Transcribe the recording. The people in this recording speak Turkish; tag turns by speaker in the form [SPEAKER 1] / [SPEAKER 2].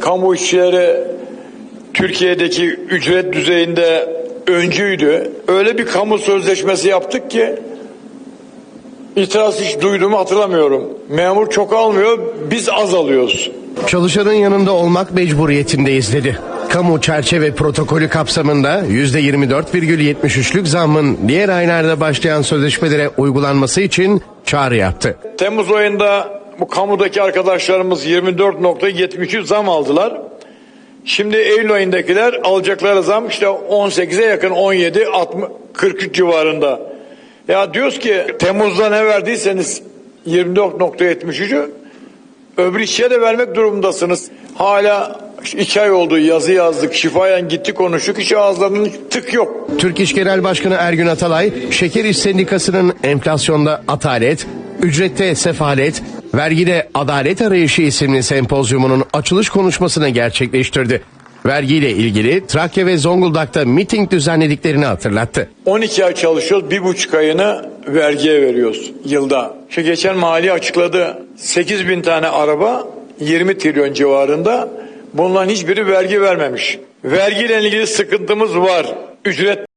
[SPEAKER 1] kamu işçileri Türkiye'deki ücret düzeyinde öncüydü. Öyle bir kamu sözleşmesi yaptık ki itiraz hiç duyduğumu hatırlamıyorum. Memur çok almıyor, biz az alıyoruz.
[SPEAKER 2] Çalışanın yanında olmak mecburiyetindeyiz dedi. Kamu çerçeve protokolü kapsamında %24,73'lük zammın diğer aylarda başlayan sözleşmelere uygulanması için çağrı yaptı.
[SPEAKER 1] Temmuz ayında bu kamudaki arkadaşlarımız 24.73 zam aldılar. Şimdi Eylül ayındakiler alacakları zam işte 18'e yakın 17, 60, 43 civarında. Ya diyoruz ki Temmuz'da ne verdiyseniz 24.73'ü öbür işçiye de vermek durumundasınız. Hala iki ay oldu yazı yazdık, şifayen gitti konuştuk hiç ağızlarının tık yok.
[SPEAKER 2] Türk İş Genel Başkanı Ergün Atalay, Şeker İş Sendikası'nın enflasyonda atalet, ücrette sefalet, vergide adalet arayışı isimli sempozyumunun açılış konuşmasını gerçekleştirdi. Vergiyle ilgili Trakya ve Zonguldak'ta miting düzenlediklerini hatırlattı.
[SPEAKER 1] 12 ay çalışıyoruz, bir buçuk ayını vergiye veriyoruz yılda. Şu geçen mali açıkladı. 8 bin tane araba 20 trilyon civarında. Bunların hiçbiri vergi vermemiş. Vergiyle ilgili sıkıntımız var. Ücret